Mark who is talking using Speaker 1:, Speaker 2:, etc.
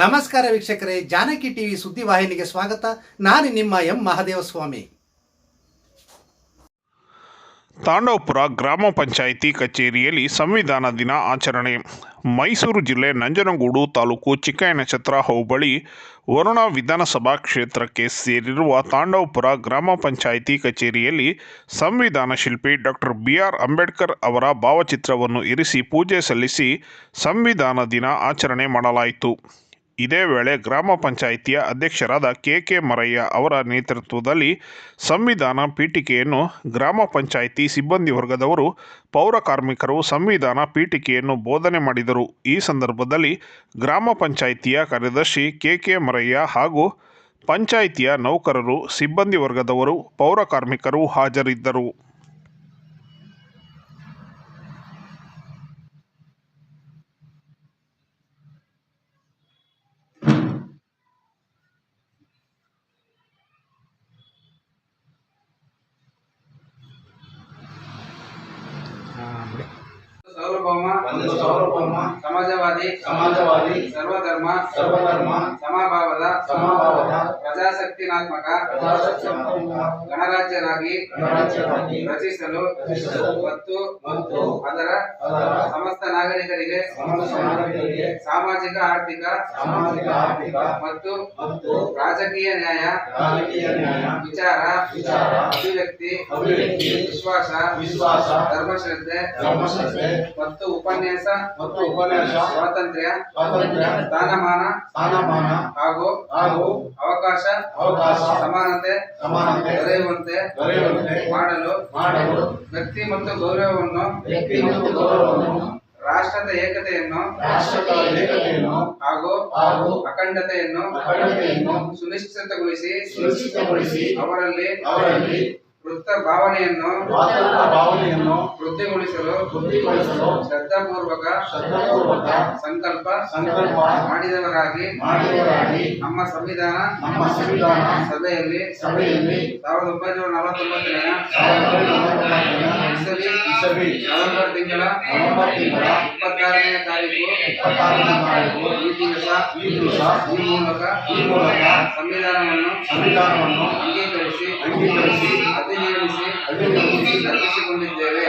Speaker 1: ನಮಸ್ಕಾರ ವೀಕ್ಷಕರೇ, ಜಾನಕಿ ಟಿವಿ ಸುದ್ದಿವಾಹಿನಿಗೆ ಸ್ವಾಗತ. ನಾನು ನಿಮ್ಮ ಎಂ ಮಹದೇವಸ್ವಾಮಿ.
Speaker 2: ತಾಂಡವಪುರ ಗ್ರಾಮ ಪಂಚಾಯಿತಿ ಕಚೇರಿಯಲ್ಲಿ ಸಂವಿಧಾನ ದಿನ ಆಚರಣೆ. ಮೈಸೂರು ಜಿಲ್ಲೆ ನಂಜನಗೂಡು ತಾಲೂಕು ಚಿಕ್ಕಯನಛತ್ರ ಹೋಬಳಿ, ವರುಣ ವಿಧಾನಸಭಾ ಕ್ಷೇತ್ರಕ್ಕೆ ಸೇರಿರುವ ತಾಂಡವಪುರ ಗ್ರಾಮ ಪಂಚಾಯಿತಿ ಕಚೇರಿಯಲ್ಲಿ ಸಂವಿಧಾನ ಶಿಲ್ಪಿ ಡಾಕ್ಟರ್ ಬಿ ಆರ್ ಅಂಬೇಡ್ಕರ್ ಅವರ ಭಾವಚಿತ್ರವನ್ನು ಇರಿಸಿ ಪೂಜೆ ಸಲ್ಲಿಸಿ ಸಂವಿಧಾನ ದಿನ ಆಚರಣೆ ಮಾಡಲಾಯಿತು. ಇದೇ ವೇಳೆ ಗ್ರಾಮ ಪಂಚಾಯಿತಿಯ ಅಧ್ಯಕ್ಷರಾದ ಕೆ ಕೆ ಮರಯ್ಯ ಅವರ ನೇತೃತ್ವದಲ್ಲಿ ಸಂವಿಧಾನ ಪೀಠಿಕೆಯನ್ನು ಗ್ರಾಮ ಪಂಚಾಯಿತಿ ಸಿಬ್ಬಂದಿ ವರ್ಗದವರು, ಪೌರ ಕಾರ್ಮಿಕರು ಸಂವಿಧಾನ ಪೀಠಿಕೆಯನ್ನು ಬೋಧನೆ ಮಾಡಿದರು. ಈ ಸಂದರ್ಭದಲ್ಲಿ ಗ್ರಾಮ ಪಂಚಾಯಿತಿಯ ಕಾರ್ಯದರ್ಶಿ ಕೆ ಕೆ ಮರಯ್ಯ ಹಾಗೂ ಪಂಚಾಯಿತಿಯ ನೌಕರರು, ಸಿಬ್ಬಂದಿ ವರ್ಗದವರು, ಪೌರ ಕಾರ್ಮಿಕರು ಹಾಜರಿದ್ದರು.
Speaker 3: ಒಂದು ಸಾರ್ವಭೌಮ
Speaker 4: ಸಮಾಜವಾದಿ
Speaker 3: ಸಮಾಜವಾದಿ
Speaker 4: ಸರ್ವಧರ್ಮ
Speaker 3: ಸರ್ವಧರ್ಮ
Speaker 4: ಸಮಭಾವದ
Speaker 3: ಸಮಭಾವದ
Speaker 4: ಪ್ರಜಾಸಕ್ತಿನಾತ್ಮಕ
Speaker 3: ಪ್ರಜಾಸತ್ತಾತ್ಮಕ
Speaker 4: ಗಣರಾಜ್ಯರಾಗಿ ರಚಿಸಲು ಮತ್ತು ಅದರ ಸಮಸ್ತ ನಾಗರಿಕರಿಗೆ ಸಾಮಾಜಿಕ ಆರ್ಥಿಕ ಮತ್ತು ರಾಜಕೀಯ ನ್ಯಾಯ ವಿಚಾರ ಅಭಿವ್ಯಕ್ತಿ ವಿಶ್ವಾಸ
Speaker 3: ವಿಶ್ವಾಸ
Speaker 4: ಧರ್ಮಶ್ರದ್ಧೆ
Speaker 3: ಧರ್ಮಶ್ರದ್ಧೆ
Speaker 4: ಮತ್ತು ಉಪನ್ಯಾಸ
Speaker 3: ಮತ್ತು ಉಪನ್ಯಾಸ
Speaker 4: ಸ್ವಾತಂತ್ರ್ಯ
Speaker 3: ಸ್ವಾತಂತ್ರ್ಯ
Speaker 4: ಸ್ಥಾನಮಾನ
Speaker 3: ಸ್ಥಾನಮಾನ
Speaker 4: ಹಾಗೂ
Speaker 3: ಹಾಗೂ
Speaker 4: ಅವಕಾಶ
Speaker 3: ಅವಕಾಶ
Speaker 4: ಸಮಾನತೆ
Speaker 3: ಸಮಾನತೆ
Speaker 4: ದೊರೆಯುವಂತೆ
Speaker 3: ದೊರೆಯುವಂತೆ
Speaker 4: ಮಾಡಲು
Speaker 3: ಮಾಡಲು
Speaker 4: ವ್ಯಕ್ತಿ ಮತ್ತು ಗೌರವವನ್ನು
Speaker 3: ವ್ಯಕ್ತಿ ಮತ್ತು ಗೌರವವನ್ನು
Speaker 4: ರಾಷ್ಟ್ರದ ಏಕತೆಯನ್ನು
Speaker 3: ರಾಷ್ಟ್ರದ ಏಕತೆಯನ್ನು
Speaker 4: ಹಾಗೂ
Speaker 3: ಹಾಗೂ
Speaker 4: ಅಖಂಡತೆಯನ್ನು
Speaker 3: ಅಖಂಡತೆಯನ್ನು
Speaker 4: ಸುನಿಶ್ಚಿತಗೊಳಿಸಿ
Speaker 3: ಸುನಿಶ್ಚಿತಗೊಳಿಸಿ
Speaker 4: ಅವರಲ್ಲಿ
Speaker 3: ಅವರಲ್ಲಿ
Speaker 4: ವೃತ್ತ ಭಾವನೆಯನ್ನು
Speaker 3: ಭಾವನೆಯನ್ನು
Speaker 4: ವೃದ್ಧಿಗೊಳಿಸಲು
Speaker 3: ವೃದ್ಧಿಗೊಳಿಸಲು
Speaker 4: ಶ್ರದ್ಧಾಪೂರ್ವಕ
Speaker 3: ಶ್ರದ್ಧಾಪೂರ್ವಕ
Speaker 4: ಸಂಕಲ್ಪ
Speaker 3: ಸಂಕಲ್ಪ
Speaker 4: ಮಾಡಿದವರಾಗಿ
Speaker 3: ಮಾಡಿದವರಾಗಿ
Speaker 4: ನಮ್ಮ ಸಂವಿಧಾನ
Speaker 3: ನಮ್ಮ ಸಂವಿಧಾನ
Speaker 4: ಸಭೆಯಲ್ಲಿ
Speaker 3: ಸಭೆಯಲ್ಲಿ
Speaker 4: ಸಾವಿರದ ಒಂಬೈನೂರ ನಲವತ್ತೊಂಬತ್ತನೆಯ ಇಸವಿ ನವೆಂಬರ್ ತಿಂಗಳ
Speaker 3: ನವೆಂಬರ್ ತಿಂಗಳ
Speaker 4: ಇಪ್ಪತ್ತಾರನೇ ತಾರೀಕು
Speaker 3: ಇಪ್ಪತ್ತಾರನೇ ತಾರೀಕು
Speaker 4: ಈ ದಿವಸ
Speaker 3: ಈ ದಿವಸ
Speaker 4: ಈ ಮೂಲಕ
Speaker 3: ಈ ಮೂಲಕ
Speaker 4: ಸಂವಿಧಾನವನ್ನು
Speaker 3: ಸಂವಿಧಾನವನ್ನು
Speaker 4: ಅಂಗೀಕರಿಸಿ
Speaker 3: ಅಂಗೀಕರಿಸಿ ಅರ್ಪಿಸಿಕೊಂಡಿದ್ದೇವೆ